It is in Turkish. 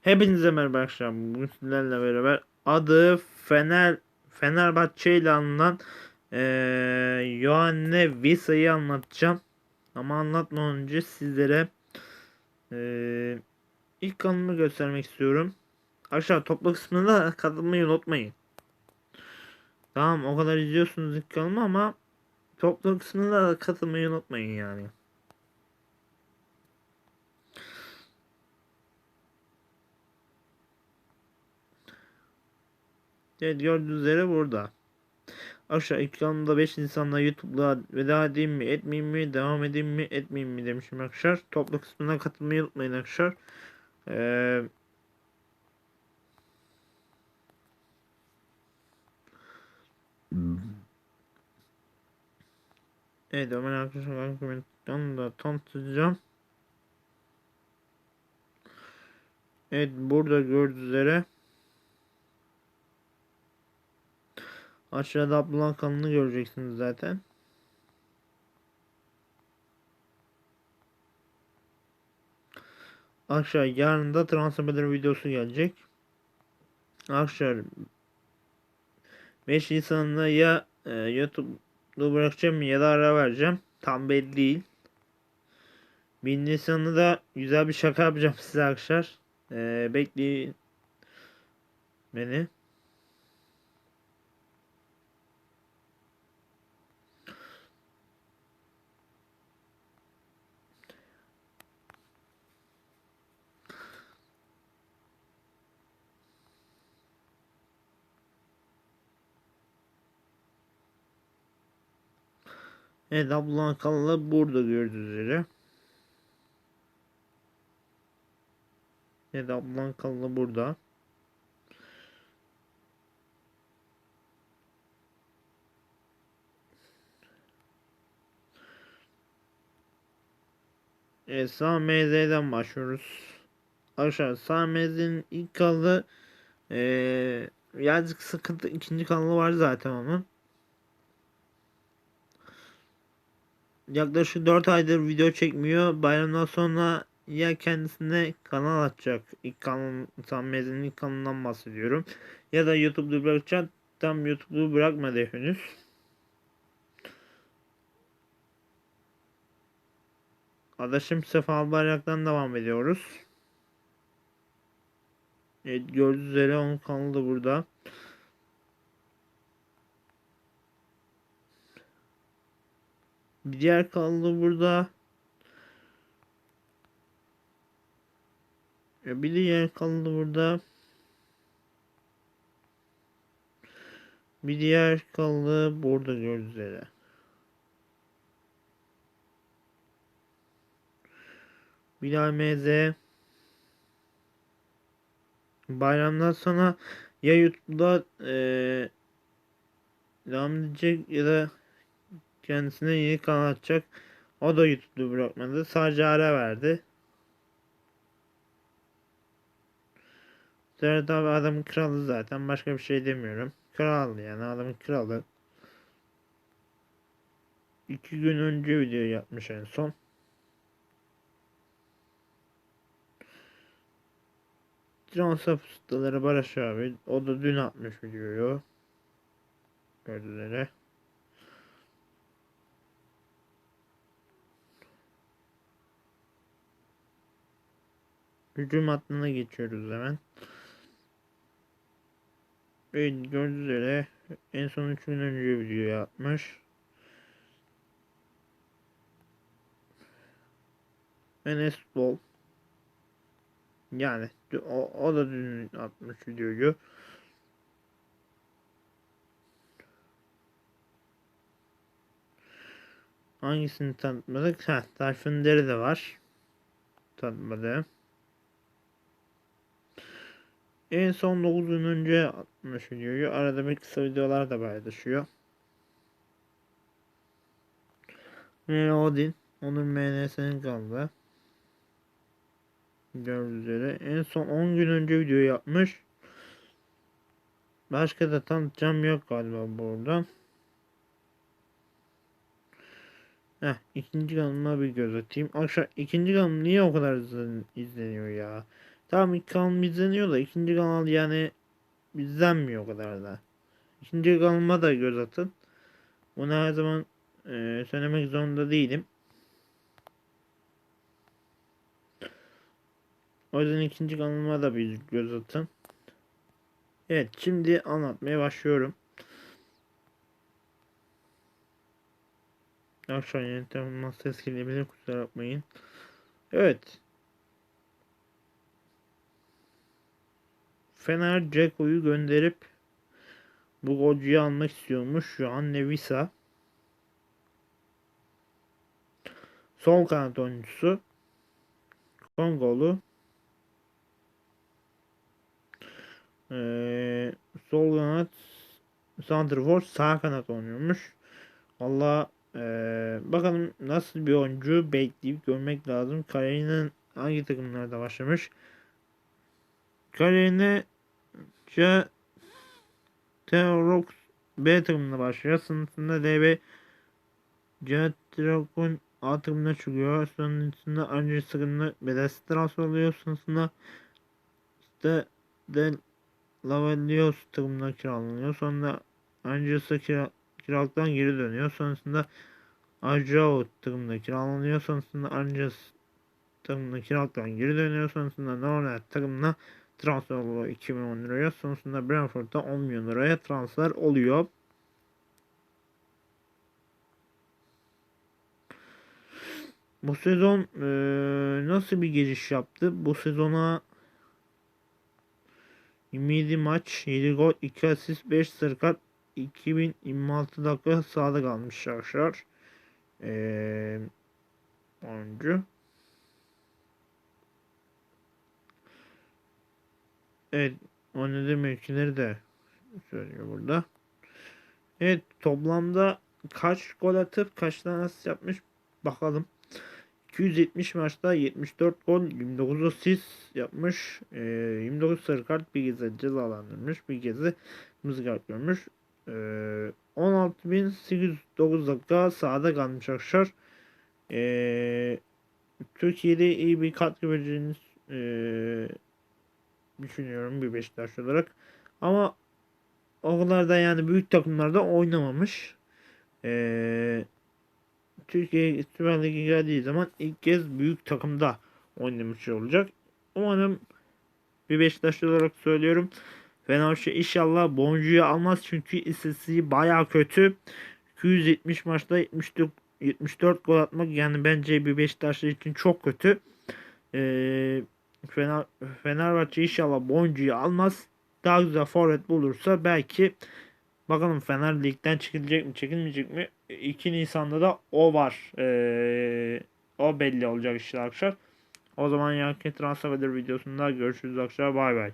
Hepinize merhaba arkadaşlar. Bugün sizlerle beraber adı Fener Fenerbahçe ile anılan eee Yohanne Visa'yı anlatacağım. Ama anlatmadan önce sizlere eee ilk kanalımı göstermek istiyorum. Aşağı toplu kısmında katılmayı unutmayın. Tamam o kadar izliyorsunuz ilk kanalımı ama toplu kısmında da katılmayı unutmayın yani. Evet gördüğünüz üzere burada. Aşağı ekranda 5 insanla YouTube'da veda edeyim mi etmeyeyim mi devam edeyim mi etmeyeyim mi demişim arkadaşlar. Toplu kısmına katılmayı unutmayın arkadaşlar. Ee, evet Ömer arkadaşlar ben da tanıtacağım. Evet burada gördüğünüz üzere Aşağıda Abdullah kanalını göreceksiniz zaten. Arkadaşlar yarın da transfer videosu gelecek. Arkadaşlar 5 Nisan'da ya e, YouTube'da bırakacağım ya da ara vereceğim. Tam belli değil. 1 Nisan'da da güzel bir şaka yapacağım size arkadaşlar. E, bekleyin beni. Evet Abdullah kanalı burada gördüğünüz üzere. Evet Abdullah kanalı burada. Evet sağ MZ'den başlıyoruz. Aşağı sağ MZ'nin ilk kanalı ee, birazcık sıkıntı ikinci kanalı var zaten onun. Yaklaşık 4 aydır video çekmiyor. Bayramdan sonra ya kendisine kanal açacak. İlk kanal mezunun ilk kanalından bahsediyorum. Ya da YouTube'da bırakacak. Tam YouTube'u bırakmadı henüz. Adaşım Sefa Bayrak'tan devam ediyoruz. Evet gördüğünüz üzere onun kanalı da burada. Bir diğer kanalı burada. Bir diğer kanalı burada. Bir diğer kanalı burada gördüğünüz üzere. Bilal MZ Bayramdan sonra ya YouTube'da ee, devam edecek ya da kendisine yeni kanal açacak. O da YouTube'da bırakmadı. Sadece ara verdi. Serhat abi adamın kralı zaten. Başka bir şey demiyorum. Kral yani adamın kralı. İki gün önce video yapmış en son. Transfer ustaları Barış abi. O da dün atmış videoyu. Gördüğünüz Hücum hattına geçiyoruz hemen. Evet gördüğünüz üzere en son 3 gün önce video yapmış. Enes Bol. Yani o, o da dün atmış videoyu. Hangisini tanıtmadık? Ha, Tayfun Deri de var. Tanıtmadım. En son 9 gün önce atmış videoyu. Arada bir kısa videolar da paylaşıyor. Ve Odin. Onun MNS'nin kaldı. Gördüğünüz üzere. En son 10 gün önce video yapmış. Başka da tanıtacağım yok galiba buradan. Heh, ikinci kanalıma bir göz atayım. Akşam ikinci kanalım niye o kadar izleniyor ya? Tamam ilk kanal izleniyor da ikinci kanal yani izlenmiyor o kadar da. İkinci kanalıma da göz atın. Bunu her zaman e, söylemek zorunda değilim. O yüzden ikinci kanalıma da bir göz atın. Evet şimdi anlatmaya başlıyorum. Akşam yönetimden ses gelebilir kusura bakmayın. Evet. Fener Ceko'yu gönderip bu golcüyü almak istiyormuş. Şu an Nevisa. Sol kanat oyuncusu. Kongolu. Ee, sol kanat Santrfor sağ kanat oynuyormuş. Valla ee, bakalım nasıl bir oyuncu bekleyip görmek lazım. Kariyerinin hangi takımlarda başlamış? Kariyerine C Teorox B takımında başlıyor. Sınıfında DB C Teorox'un A takımına çıkıyor. Sonrasında Ancak takımına bedelsiz transfer oluyor. Sonrasında işte Del Lavalios takımına kiralanıyor. Sonra Angeles'a kira, kiralıktan geri dönüyor. Sonrasında Ajao takımına kiralanıyor. Sonrasında Angeles takımına kiralıktan geri dönüyor. Sonrasında Nornet takımına transfer oluyor 2010 liraya. Sonrasında Brentford'da 10 milyon liraya transfer oluyor. Bu sezon e, nasıl bir giriş yaptı? Bu sezona 27 maç, 7 gol, 2 asist, 5 sarı kart, 2026 dakika sahada kalmış arkadaşlar. Ee, oyuncu. Evet, oynadığı mevkileri de söylüyor burada. Evet, toplamda kaç gol atıp kaç tane asist yapmış bakalım. 270 maçta 74 gol, 29 asist yapmış. E, 29 sarı kart bir kez cezalandırmış. Bir kez kırmızı kart görmüş. E, 16.809 dakika sahada kalmış arkadaşlar. E, Türkiye'de iyi bir katkı vereceğini e, düşünüyorum bir Beşiktaş olarak. Ama o kadar da yani büyük takımlarda oynamamış. Eee Türkiye Süper Lig'e geldiği zaman ilk kez büyük takımda oynamış olacak. Umarım bir Beşiktaşlı olarak söylüyorum. Fenerbahçe inşallah boncuyu almaz çünkü istatistiği baya kötü. 270 maçta 74, 74 gol atmak yani bence bir Beşiktaşlı için çok kötü. Ee, Fener, Fenerbahçe inşallah boncuyu almaz. Daha güzel forvet bulursa belki bakalım Fener Lig'den çekilecek mi çekilmeyecek mi? 2 Nisan'da da o var. Ee, o belli olacak işte arkadaşlar. O zaman yarınki transfer videosunda görüşürüz arkadaşlar. Bay bay.